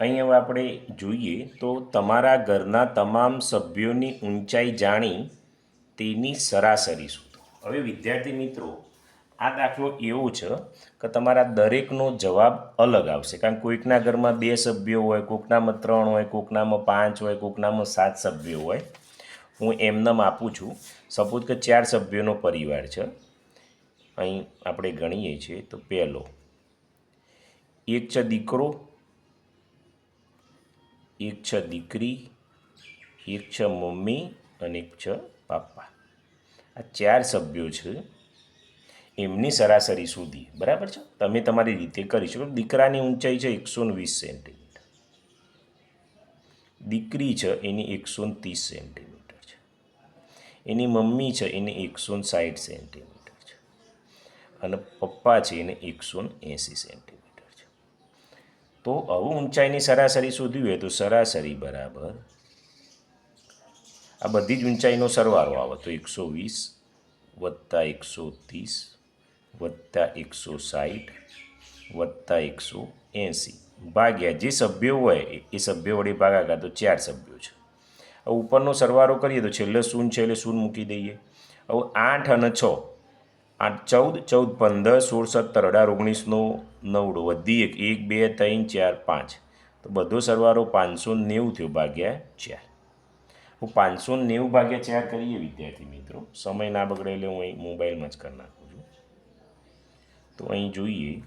અહીં હવે આપણે જોઈએ તો તમારા ઘરના તમામ સભ્યોની ઊંચાઈ જાણી તેની સરાસરી શોધો હવે વિદ્યાર્થી મિત્રો, આ દાખલો એવો છે કે તમારા દરેકનો જવાબ અલગ આવશે. કારણ કોઈકના ઘરમાં બે સભ્યો હોય, કોકનામાં ત્રણ હોય, કોકનામાં પાંચ હોય, કોકનામાં સાત સભ્યો હોય. હું એમનેમ આપું છું. સપોઝ કે ચાર સભ્યોનો પરિવાર છે. અહીં આપણે ગણીએ છીએ તો પહેલો, એક છે દીકરો એક છે દીકરી એક છે મમ્મી અને એક છે પાપા. આ ચાર સભ્યો છે. એમની સરાસરી સુધી, બરાબર છે? તમે તમારી રીતે કરી શકો. દીકરાની ઊંચાઈ છે એકસો વીસ સેન્ટીમીટર. દીકરી છે એની એકસો ત્રીસ સેન્ટીમીટર છે. એની મમ્મી છે એને એકસો સાઠ સેન્ટીમીટર છે. અને પપ્પા છે એને એકસો એંસી સેન્ટીમીટર. તો આવું ઊંચાઈની સરાસરી શોધવી હોય તો સરાસરી બરાબર. આ બધી જ ઊંચાઈનો સરવાળો આવે તો એકસો વીસ વત્તા એકસો ત્રીસ વત્તા એકસો સાઠ વત્તા એકસો એંસી. ભાગ્યા જે સભ્યો હોય એ- સભ્યો વડે ભાગાકાર તો ચાર સભ્યો છે. હવે ઉપરનો સરવાળો કરીએ તો છેલ્લે શૂન્ય છે એટલે શૂન્ય મૂકી દઈએ. હવે આઠ અને છ આઠ ચૌદ ચૌદ પંદર, સોળ સત્તર, અઢાર, ઓગણીસનો નવડો, વધી એક એક, બે, ત્રણ, ચાર, પાંચ. તો બધો સરવારો પાંચસો નેવું થયો ભાગ્યા ચાર. હું પાંચસો નેવું ભાગ્યા ચાર કરીએ વિદ્યાર્થી મિત્રો. સમય ના બગડે એટલે હું અહીં મોબાઈલમાં જ કરી નાખું છું. તો અહીં જોઈએ.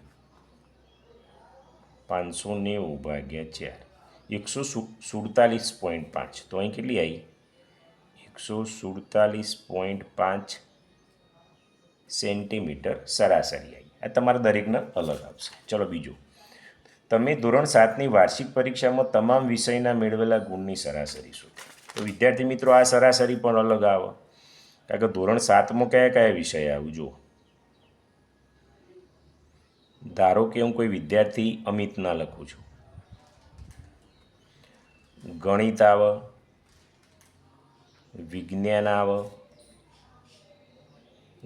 પાંચસો નેવું ભાગ્યા ચાર. એકસો સુડતાલીસ પોઈન્ટ પાંચ. તો અહીં કેટલી આવી એકસો સુડતાલીસ પોઈન્ટ પાંચ સેન્ટીમીટર સરાસરી આવી આ તમારા દરેકને અલગ આવશે ચલો બીજું. તમે ધોરણ સાતની વાર્ષિક પરીક્ષામાં તમામ વિષયના મેળવેલા ગુણની સરાસરી શોધો તો વિદ્યાર્થી મિત્રો, આ સરાસરી પણ અલગ આવે. કારણ કે ધોરણ સાતમાં કયા કયા વિષય આવું? જુઓ. ધારો કે હું કોઈ વિદ્યાર્થી અમિતના લખું છું. ગણિત આવે. વિજ્ઞાન આવે.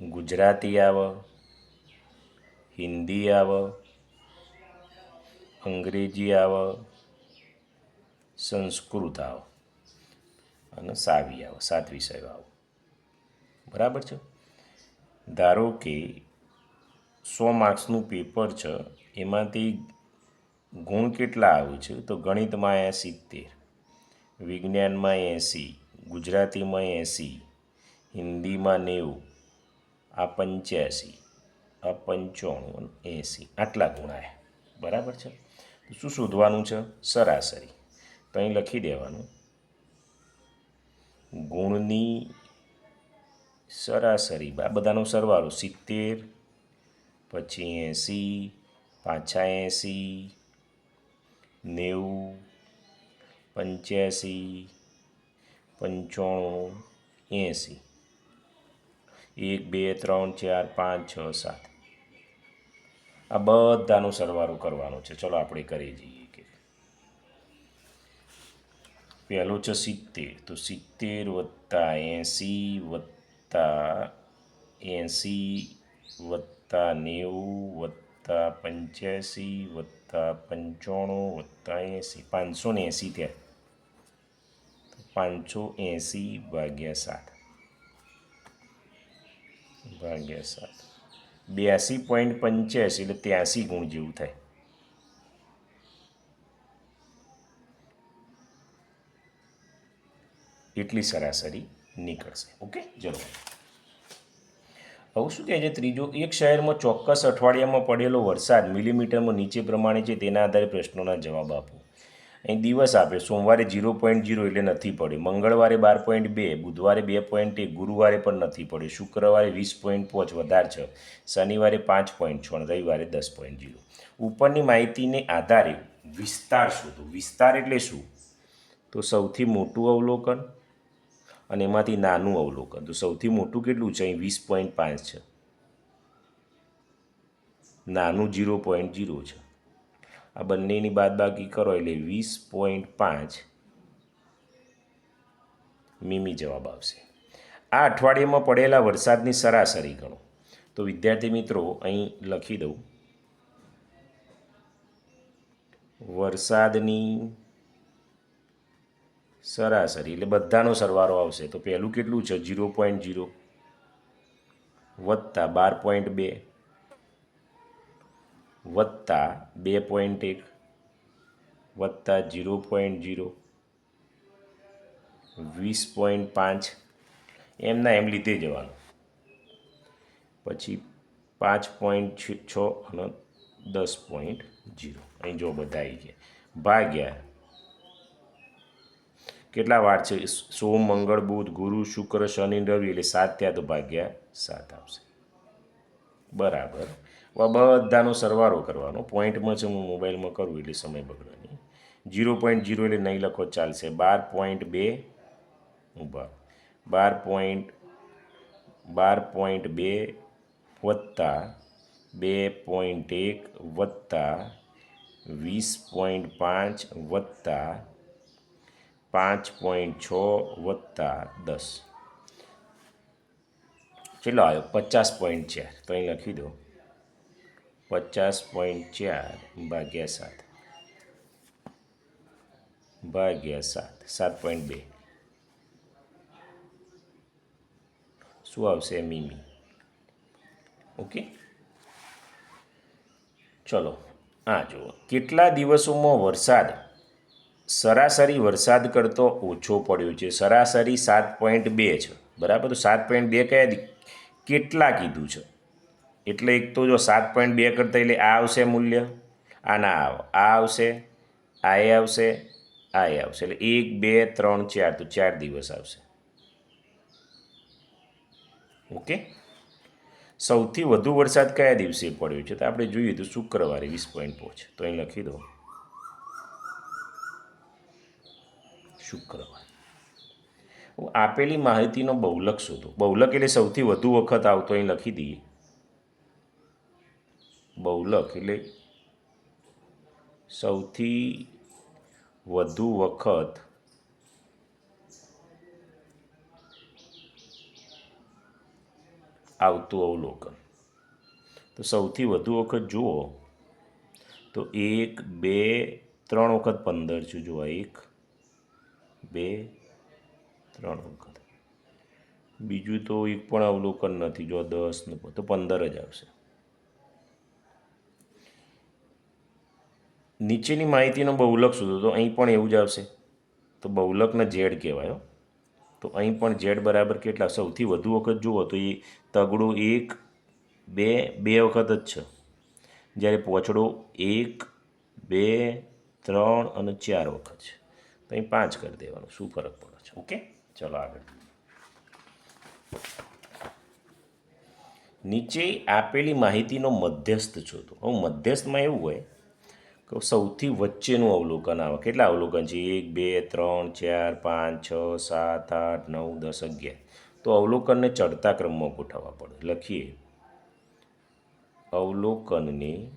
ગુજરાતી આવે, હિન્દી આવે, અંગ્રેજી આવે, સંસ્કૃત આવે અને સાવી આવે સાત વિષયો આવે. બરાબર છે? ધારો કે સો માર્ક્સનું પેપર છે, એમાંથી ગુણ કેટલા આવે છે? તો ગણિતમાં અહીંયા સિત્તેર વિજ્ઞાનમાં એંસી, ગુજરાતીમાં એંસી, હિન્દીમાં નેવું આ પંચ્યાસી, આ પંચાણું એંસી, આટલા ગુણાય બરાબર છે? તો શું શોધવાનું છે? સરાસરી. તો અહીં લખી દેવાનું. ગુણની સરાસરી, આ બધાનો સરવાળો સિત્તેર, પછી એંસી, પાછા એંસી, નેવું, પંચ્યાસી, પંચાણું, એંસી. એક, બે, ત્રણ, ચાર, પાંચ, છ, સાત. આ બધાનું સરવારો કરવાનો છે. ચલો આપણે કરી જઈએ કે પહેલો છે સિત્તેર. તો સિત્તેર વત્તા એંસી વત્તા એંસી વત્તા નેવું વત્તા પંચ્યાસી વત્તા પંચાણું વત્તા એંસી. પાંચસો ને એંસી ત્યાં પાંચસો એંસી ભાગ્યા સાત. ભાગ્યા સાત બ્યાસી પોઈન્ટ પંચ્યાસી એટલે ત્યાંસી ગુણ જેવું થાય. એટલી સરાસરી નીકળશે. ઓકે? ચલો. હવે શું કહે છે? ત્રીજો, એક શહેરમાં ચોક્કસ અઠવાડિયામાં પડેલો વરસાદ મિલીમીટરમાં નીચે પ્રમાણે છે, તેના આધારે પ્રશ્નોના જવાબ આપો. અહીં દિવસ આપે, સોમવારે ઝીરો પોઈન્ટ ઝીરો એટલે નથી પડે, મંગળવારે બાર પોઈન્ટ બે, બુધવારે બે પોઈન્ટ એક, ગુરુવારે પણ નથી પડે, શુક્રવારે વીસ પોઈન્ટ પાંચ, વધારે છે, શનિવારે પાંચ પોઈન્ટ છ રવિવારે દસ પોઈન્ટ ઝીરો. ઉપરની માહિતીને આધારે વિસ્તાર શોધો. વિસ્તાર એટલે શું? તો સૌથી મોટું અવલોકન અને એમાંથી નાનું અવલોકન. તો સૌથી મોટું કેટલું છે? અહીં વીસ પોઈન્ટ પાંચ છે. નાનું જીરો પોઈન્ટ જીરો છે. આ બંનેની બાદબાકી કરો એટલે વીસ પોઈન્ટ પાંચ મીમી જવાબ આવશે. આ અઠવાડિયામાં પડેલા વરસાદની સરાસરી ગણો. તો વિદ્યાર્થી મિત્રો, અહીં લખી દઉં. વરસાદની સરાસરી, એટલે બધાનો સરવારો આવશે. તો પહેલું કેટલું છે? જીરો પોઈન્ટ જીરો વત્તા બાર પોઈન્ટ બે. વત્તા બે પોઈન્ટ એક, વત્તા જીરો પોઈન્ટ જીરો, વીસ પોઈન્ટ પાંચ, એમના એમ લીધે જવાનું. પછી પાંચ પોઈન્ટ છ અને દસ પોઈન્ટ જીરો. અહીં જો બધા આવી ગયા. ભાગ્યા. કેટલા વાર છે? સોમ, મંગળ, બુધ, ગુરુ, શુક્ર, શનિ, રવિ એટલે સાત ત્યાં તો ભાગ્યા સાત આવશે. બરાબર. બધાનો સરવારો કરવાનો. પોઈન્ટમાં છે હું મોબાઈલમાં કરું એટલે સમય બગડે નહીં. જીરો પોઈન્ટ જીરો એટલે નહીં લખો, ચાલશે. બાર પોઈન્ટ બે, ઊભા. બાર પોઈન્ટ બાર પોઈન્ટ બે વત્તા, બે પોઈન્ટ એક વત્તા, વીસ પોઈન્ટ પાંચ વત્તા, પાંચ પોઈન્ટ છ વત્તા દસ. કેટલો આવ્યો? પચાસ પોઈન્ટ ચાર તો અહીં લખી દો. પચાસ પોઈન્ટ ચાર ભાગ્યા સાત. ભાગ્યા સાત સાત પોઈન્ટ બે. શું આવશે મીમી? ઓકે? ચલો, આ જુઓ. કેટલા દિવસોમાં વરસાદ? સરાસરી વરસાદ કરતો ઓછો પડ્યો છે. સરાસરી સાત પોઈન્ટ બે છે. બરાબર? તો સાત પોઈન્ટ બે કયા કેટલા કીધું છે? એટલે એક તો જો સાત પોઈન્ટ બે કરતાં એટલે આ આવશે મૂલ્ય, આ ના આવ, આ આવશે આ એ આવશે આ એ આવશે. એટલે એક, બે, ત્રણ, ચાર, તો ચાર દિવસ આવશે. ઓકે? સૌથી વધુ વરસાદ કયા દિવસે પડ્યો છે? તો આપણે જોઈએ તો શુક્રવારે વીસ પોઈન્ટ પહોંચે. તો અહીં લખી દો. શુક્રવાર. આપેલી માહિતીનો બહુલક શોધો. બહુલક એટલે સૌથી વધુ વખત આવતો, અહીં લખી દઈએ. બહુલક એટલે સૌથી વધુ વખત આવતું અવલોકન. તો સૌથી વધુ વખત જુઓ તો એક, બે, ત્રણ વખત પંદર છે. જુઓ, એક, બે, ત્રણ વખત. બીજું તો એક પણ અવલોકન નથી. જો દસ ને તો પંદર જ આવશે. નીચેની માહિતીનો બહુલક શોધો. તો અહીં પણ એવું જ આવશે. તો બહુલકને ઝેડ કહેવાય તો અહીં પણ ઝેડ બરાબર કેટલા? સૌથી વધુ વખત જુઓ તો એ તગડો એક, બે બે વખત જ છે. જ્યારે પોચડો એક, બે, ત્રણ અને ચાર વખત છે. તો અહીં પાંચ કરી દેવાનું. શું ફરક પડે છે? ઓકે? ચલો આગળ. નીચે આપેલી માહિતીનો મધ્યસ્થ શોધો. હવે મધ્યસ્થમાં એવું હોય કે સૌથી વચ્ચેનું અવલોકન આવે. કેટલા અવલોકન છે? એક, બે, ત્રણ, ચાર, પાંચ, છ, સાત, આઠ, નવ, દસ, અગિયાર. તો અવલોકનને ચડતા ક્રમમાં ગોઠવવા પડે. લખીએ. અવલોકનને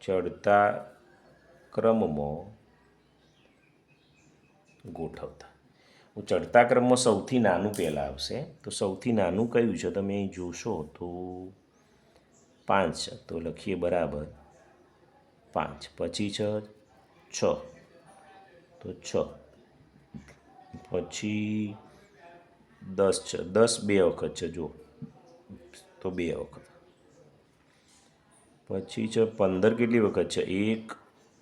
ચડતા ક્રમમાં ગોઠવતા. હું ચડતા ક્રમમાં સૌથી નાનું પહેલાં આવશે. તો સૌથી નાનું કયું છે? તમે જોશો તો પાંચ તો લખીએ બરાબર. પાંચ, પછી છે, છ. તો છ. પછી દસ છે. દસ બે વખત છે જો તો બે વખત. પછી છે, પંદર કેટલી વખત છે? એક,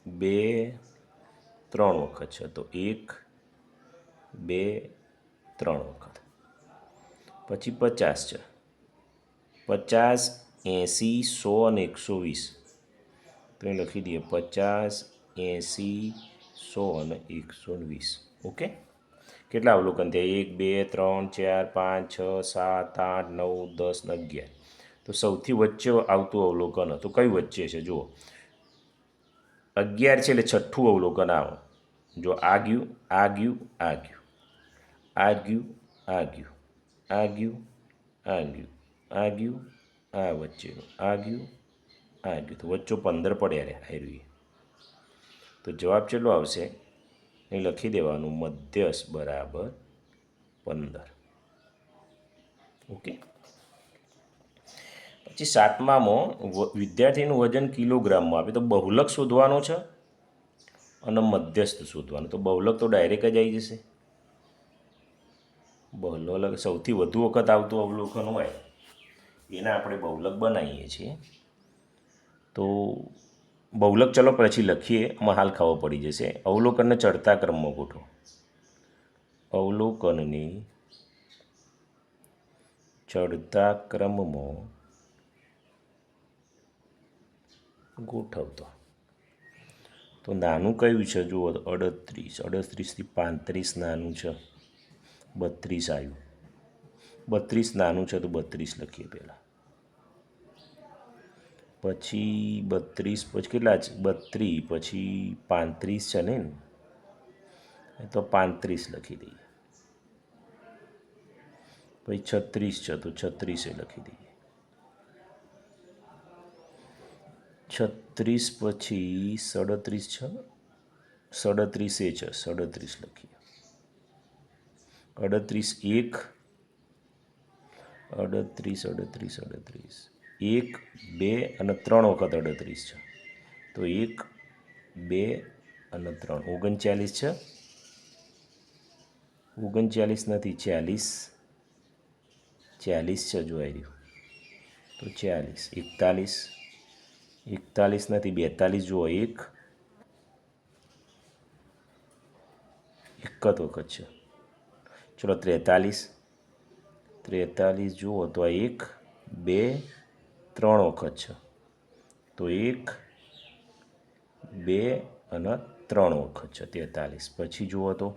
બે, ત્રણ વખત છે. તો એક, બે, ત્રણ વખત. પછી પચાસ છે. પચાસ, એંસી, સો અને એકસો વીસ. તો એ લખી દઈએ પચાસ, એંસી સો અને એકસો વીસ. ઓકે? કેટલા અવલોકન થયા? એક, બે, ત્રણ, ચાર, પાંચ, છ, સાત, આઠ, નવ, દસ અગિયાર. તો સૌથી વચ્ચે આવતું અવલોકન હતું. કયું વચ્ચે છે? જુઓ. અગિયાર છે એટલે છઠ્ઠું અવલોકન આવો. જો આ ગયું આ ગયું આ ગયું આ ગયું આ ગયું આ ગયું આ ગયું આ ગયું આ વચ્ચેનું. આ ગયું આ એટલું તો વચ્ચો પંદર પડ્યા રે આવી તો જવાબ ચેટલો આવશે? એ લખી દેવાનું, મધ્યસ બરાબર પંદર. ઓકે. પછી સાતમામાં વિદ્યાર્થીનું વજન કિલોગ્રામમાં આપે, તો બહુલક શોધવાનો છે અને મધ્યસ્થ શોધવાનું. તો બહુલક તો ડાયરેક્ટ જ આવી જશે. બહુલક, સૌથી વધુ વખત આવતું અવલોકન હોય, એના આપણે બહુલક બનાવીએ છીએ. તો બહુલક ચલો પછી લખીએ. આમાં હાલ ખાવો પડી જશે. અવલોકનને ચડતા ક્રમમાં ગોઠવો. અવલોકનની ચડતા ક્રમમાં ગોઠવતો. તો નાનું કયું છે? જુઓ, અડત્રીસ. અડત્રીસથી પાંત્રીસ નાનું છે. બત્રીસ આવ્યું. બત્રીસ નાનું છે તો બત્રીસ લખીએ પહેલાં. પછી બત્રીસ, પછી કેટલા છે? બત્રીસ પછી પાંત્રીસ છે ને? તો પાંત્રીસ લખી દઈએ. પછી છત્રીસ છે, તો છત્રીસે લખી દઈએ. છત્રીસ પછી સડત્રીસ છે? સડત્રીસ છે, સડત્રીસ લખીએ. અડત્રીસ એક, અડત્રીસ અડત્રીસ અડત્રીસ. એક, બે અને ત્રણ વખત અડત્રીસ છે. તો એક, બે અને ત્રણ. ઓગણચાલીસ છે. ઓગણચાલીસ નથી, ચાલીસ. ચાલીસ છે જોઈ રહ્યું. તો ચાલીસ. એકતાલીસ. એકતાલીસ નથી, બેતાલીસ જુઓ. એક. એક જ વખત છે. ચલો ત્રેતાલીસ. ત્રેતાલીસ જુઓ તો એક, બે ત્રણ વખત છે. તો એક, બે અને ત્રણ વખત છે, તેતાલીસ. પછી જુઓ તો.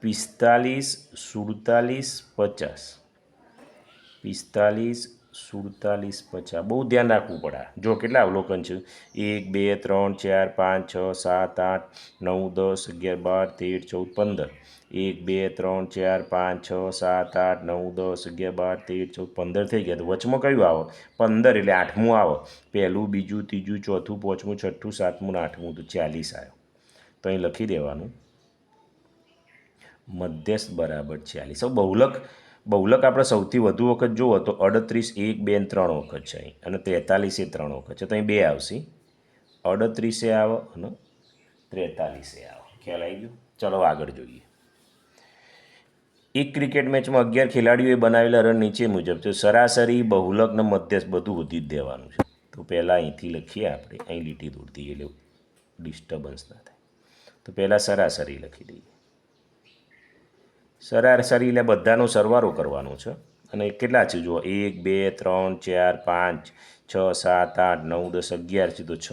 પિસ્તાલીસ, સુડતાલીસ, પચાસ. પિસ્તાલીસ સુડતાલીસ પચાસ, બહુ ધ્યાન રાખવું પડે. જો કેટલા અવલોકન છે? એક, બે, ત્રણ, ચાર, પાંચ, છ, સાત, આઠ, નવ, દસ, અગિયાર, બાર, તેર, ચૌદ, પંદર. એક, બે, ત્રણ, ચાર, પાંચ, છ, સાત, આઠ, નવ, દસ, અગિયાર, બાર, તેર, ચૌદ, પંદર થઈ ગયા. તો વચમાં કયું આવે? પંદર એટલે આઠમું આવે. પહેલું, બીજું, ત્રીજું, ચોથું, પાંચમું, છઠ્ઠું, સાતમું ને આઠમું તો ચાલીસ આવ્યો. તો અહીં લખી દેવાનું. મધ્યસ્થ બરાબર ચાલીસ. બહુલક બહુલક આપણે સૌથી વધુ વખત જુઓ તો અડત્રીસ, એક, બે ત્રણ વખત છે અહીં. અને તેતાલીસે ત્રણ વખત છે. તો અહીં બે આવશે. અડત્રીસે આવો અને ત્રેતાલીસે આવો. ખ્યાલ આવી ગયો? ચલો આગળ જોઈએ. એક ક્રિકેટ મેચમાં અગિયાર ખેલાડીઓએ બનાવેલા રન નીચે મુજબ છે. સરાસરી બહુલક ને મધ્યસ્થ બધું વધી જ દેવાનું છે. તો પહેલાં અહીંથી લખીએ આપણે. અહીં લીટી દૂરથી એટલે ડિસ્ટર્બન્સ ના થાય. તો પહેલાં સરાસરી લખી દઈએ. સરાસરી એટલે બધાનો સરવારો કરવાનો છે. અને કેટલા છે જુઓ? એક, બે, ત્રણ, ચાર, પાંચ, છ, સાત, આઠ, નવ, દસ, અગિયાર છે તો છ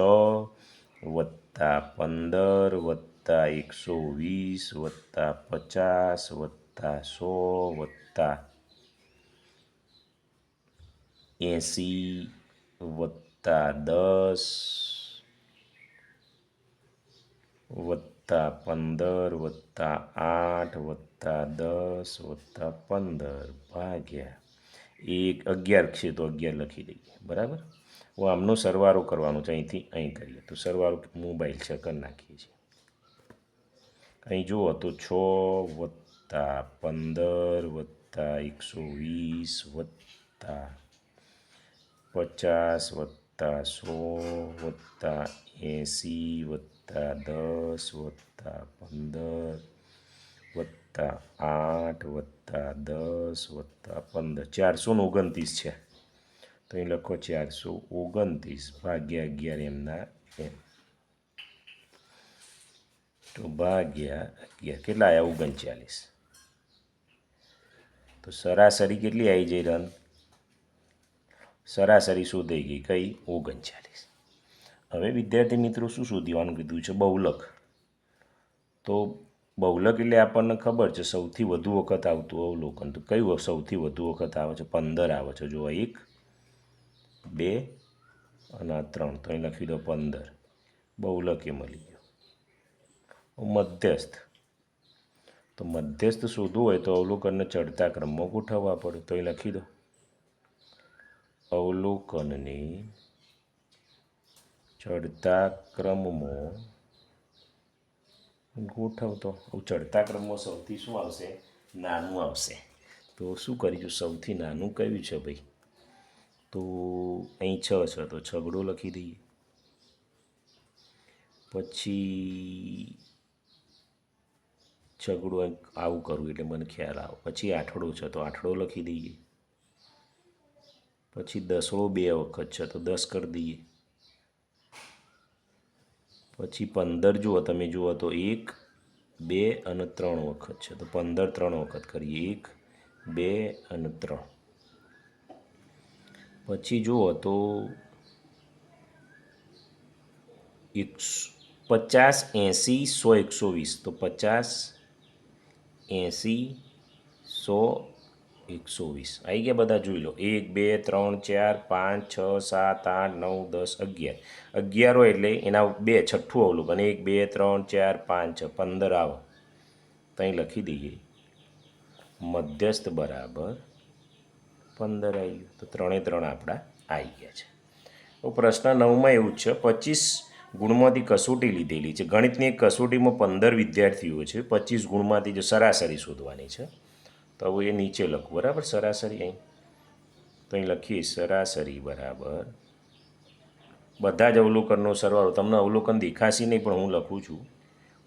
વત્તા પંદર, વત્તા એકસો વીસ, વત્તા પચાસ, વત્તા સો, વત્તા એંસી, વત્તા દસ વત્તા પંદર, વત્તા આઠ, વત્તા દસ, વત્તા પંદર ભાગ્યા. એક અગિયાર છે તો અગિયાર લખી દઈએ, બરાબર? હું આમનો સરવારો કરવાનો છે, અહીંથી અહીં કરીએ. તો સરવારો મોબાઈલ છે, કરી નાખીએ છીએ. અહીં જુઓ, તો છ વત્તા પંદર વત્તા એકસો વીસ વત્તા પચાસ વત્તા સો વત્તા એંસી વત્તા દસ, વત્તા પંદર, વત્તા આઠ, વત્તા દસ, વત્તા પંદર. ચારસો ને ઓગણત્રીસ છે. તો અહીં લખો ચારસો ઓગણત્રીસ ભાગ્યા અગિયાર એમના એમ. તો ભાગ્યા અગિયાર. કેટલા આવ્યા ઓગણચાલીસ. તો સરાસરી કેટલી આવી જઈ રન? સરાસરી શોધાઈ ગઈ? કઈ? ઓગણચાલીસ. હવે વિદ્યાર્થી મિત્રો શું શોધવાનું કીધું છે? બહુલક. તો બહુલક એટલે આપણને ખબર છે સૌથી વધુ વખત આવતું અવલોકન. તો કયું સૌથી વધુ વખત આવે છે? પંદર આવે છે. જો એક, બે અને આ ત્રણ. તો અહીં લખી દો પંદર. બહુલકે મળી ગયો મધ્યસ્થ. તો મધ્યસ્થ શોધવું હોય તો અવલોકનને ચડતા ક્રમમાં ગોઠવવા પડે. તો અહીં લખી દો. અવલોકનની ચડતા ક્રમમાં ગોઠવતો ચડતા ક્રમમાં સૌથી શું આવશે? નાનું આવશે. તો શું કરીશું? સૌથી નાનું કયું છે ભાઈ? તો અહીં છ છે, તો છગડો લખી દઈએ. પછી છગડો આવું કરવું એટલે મને ખ્યાલ આવે. પછી આઠડો છે, તો આઠડો લખી દઈએ. પછી દસડો બે વખત છે, તો દસ કરી દઈએ. પછી પંદર જુઓ, તમે જુઓ તો એક, બે અને ત્રણ વખત છે. તો પંદર ત્રણ વખત કરીએ. એક, બે અને ત્રણ. પછી જુઓ તો એકસો, પચાસ એંસી સો એકસો વીસ. તો પચાસ એંસી સો એકસો વીસ. આવી ગયા બધા જોઈ લો. એક, બે, ત્રણ, ચાર, પાંચ, છ, સાત, આઠ, નવ, દસ, અગિયાર. અગિયાર એટલે એના બે છઠ્ઠું અવલોકન. એક, બે, ત્રણ, ચાર, પાંચ, છ, પંદર આવો. તો અહીં લખી દઈએ. મધ્યસ્થ બરાબર પંદર આવી ગયું. તો ત્રણે ત્રણ આપણા આવી ગયા છે. તો પ્રશ્ન નવમાં એવું જ છે. પચીસ ગુણમાંથી કસોટી લીધેલી છે. ગણિતની એક કસોટીમાં પંદર વિદ્યાર્થીઓ છે. પચીસ ગુણમાંથી જો સરાસરી શોધવાની છે તો હવે એ નીચે લખું. બરાબર? સરાસરી અહીં. તો અહીં લખીએ, સરાસરી બરાબર. બધા જ અવલોકનનો સરવાળો. તમને અવલોકન દેખાશે નહીં, પણ હું લખું છું.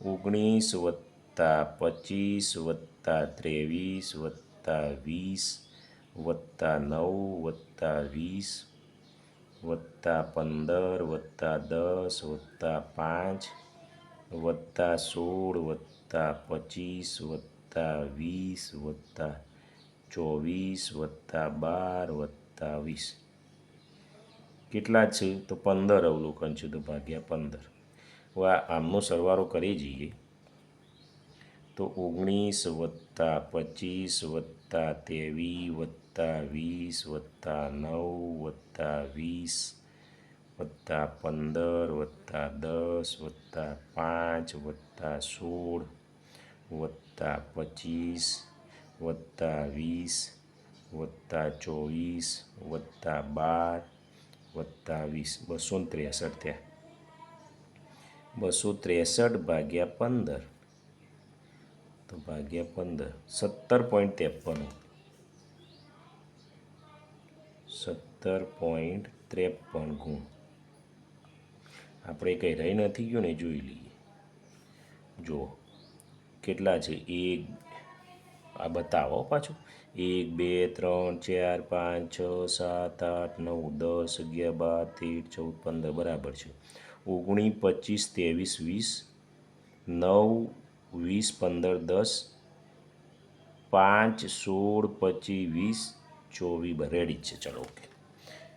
ઓગણીસ વત્તા પચીસ વત્તા ત્રેવીસ વત્તા વીસ વત્તા નવ વત્તા વીસ વત્તા પંદર વત્તા દસ વત્તા પાંચ વત્તા સોળ વત્તા પચીસ વત્તા વીસ, વત્તા ચોવીસ, વત્તા બાર, વત્તા વીસ. કેટલા છે? તો પંદર અવલોકન છે, તો ભાગ્યા પંદર. હવે આમનો સરવારો કરી જઈએ. તો ઓગણીસ વત્તા પચીસ, વત્તા ત્રેવીસ, વત્તા વીસ, વત્તા નવ, વત્તા વીસ, વત્તા પંદર, વત્તા દસ, વત્તા પાંચ, વત્તા સોળ, વત્તા પચીસ, વત્તા વીસ, વત્તા ચોવીસ, વત્તા બાર, વત્તા વીસ. બસો ત્રેસઠ થયા. બસો ત્રેસઠ ભાગ્યા પંદર. તો ભાગ્યા પંદર. સત્તર પોઈન્ટ ત્રેપન. સત્તર પોઈન્ટ ત્રેપન ગુણ. આપણે કંઈ રહી નથી ગયું ને જોઈ લઈએ. જુઓ. કેટલા છે? એક, આ બતાવો પાછું. એક, બે, ત્રણ, ચાર, પાંચ, છ, સાત, આઠ, નવ, દસ, અગિયાર, બાર, તેર, ચૌદ, પંદર, બરાબર છે. ઓગણીસ પચીસ, ત્રેવીસ, વીસ, નવ, વીસ, પંદર, દસ, પાંચ, સોળ, પચીસ, વીસ, ચોવીસ રેડી જ છે. ચલો ઓકે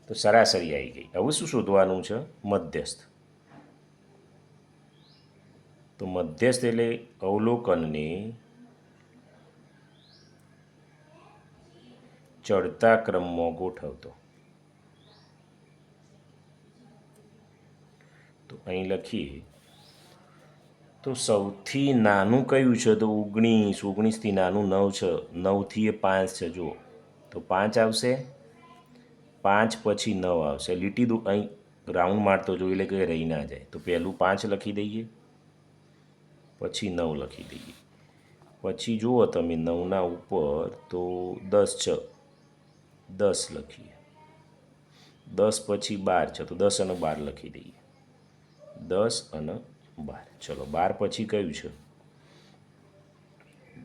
તો સરાસરી આવી ગઈ. હવે શું શોધવાનું છે? મધ્યસ્થ. તો મધ્યસ્થ એટલે અવલોકનને ચડતા ક્રમમાં ગોઠવતો. તો અહીં લખીએ. તો સૌથી નાનું કયું છે? તો ઓગણીસ, ઓગણીસથી નાનું નવ છે. નવથી એ પાંચ છે. જુઓ. તો પાંચ આવશે. પાંચ પછી નવ આવશે. લીટી દો. અહીં રાઉન્ડ મારતો જો એટલે કે રહી ના જાય. તો પહેલું પાંચ લખી દઈએ. પછી નવ લખી દઈએ. પછી જુઓ તમે નવના ઉપર તો દસ છ, દસ લખીએ. દસ પછી બાર છે, તો દસ અને બાર લખી દઈએ. દસ અને બાર. ચલો, બાર પછી કયું છે?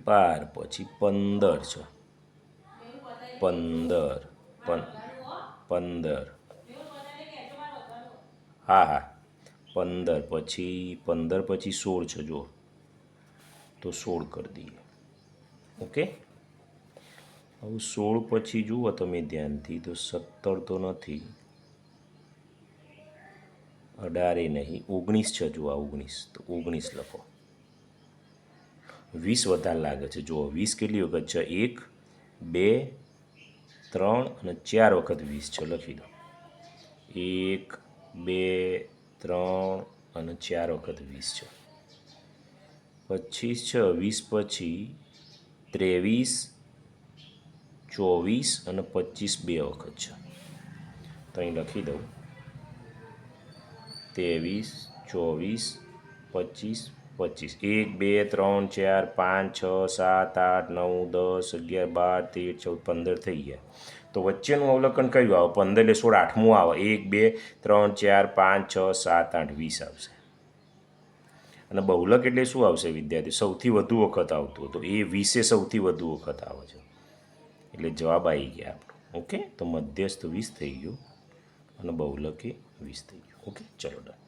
બાર પછી પંદર છે. પંદર પંદર. હા હા. પંદર પછી પંદર પછી સોળ છે, જુઓ. તો સોળ કરી દઈએ. ઓકે? હવે સોળ પછી જુઓ તમે ધ્યાનથી, તો સત્તર તો નથી. અઢારે નહીં, ઓગણીસ છે જુઓ ઓગણીસ, તો ઓગણીસ લખો. વીસ વધારે લાગે છે. જુઓ, વીસ કેટલી વખત છે? એક, બે, ત્રણ અને ચાર વખત વીસ છે. લખી દો. એક, બે, ત્રણ અને ચાર વખત વીસ છે. પચીસ છ, વીસ પછી ત્રેવીસ, ચોવીસ અને પચીસ બે વખત છે. તો અહીં લખી દઉં. ત્રેવીસ, ચોવીસ, પચીસ પચીસ. એક, બે, ત્રણ, ચાર, પાંચ, છ, સાત, આઠ, નવ, દસ, અગિયાર, બાર, તેર, ચૌદ, પંદર થઈ ગયા. તો વચ્ચેનું અવલોકન કયું આવે, પંદર એટલે સોળ, આઠમું આવે. એક, બે, ત્રણ, ચાર, પાંચ, છ, સાત, આઠ, વીસ આવશે. અને બહુલક એટલે શું આવશે વિદ્યાર્થી? સૌથી વધુ વખત આવતું તો એ વીસે સૌથી વધુ વખત આવે છે. એટલે જવાબ આવી ગયા આપણો. ઓકે? તો મધ્યસ્થ વીસ થઈ ગયું અને બહુલકે વીસ થઈ ગયું. ઓકે? ચલો, ડન.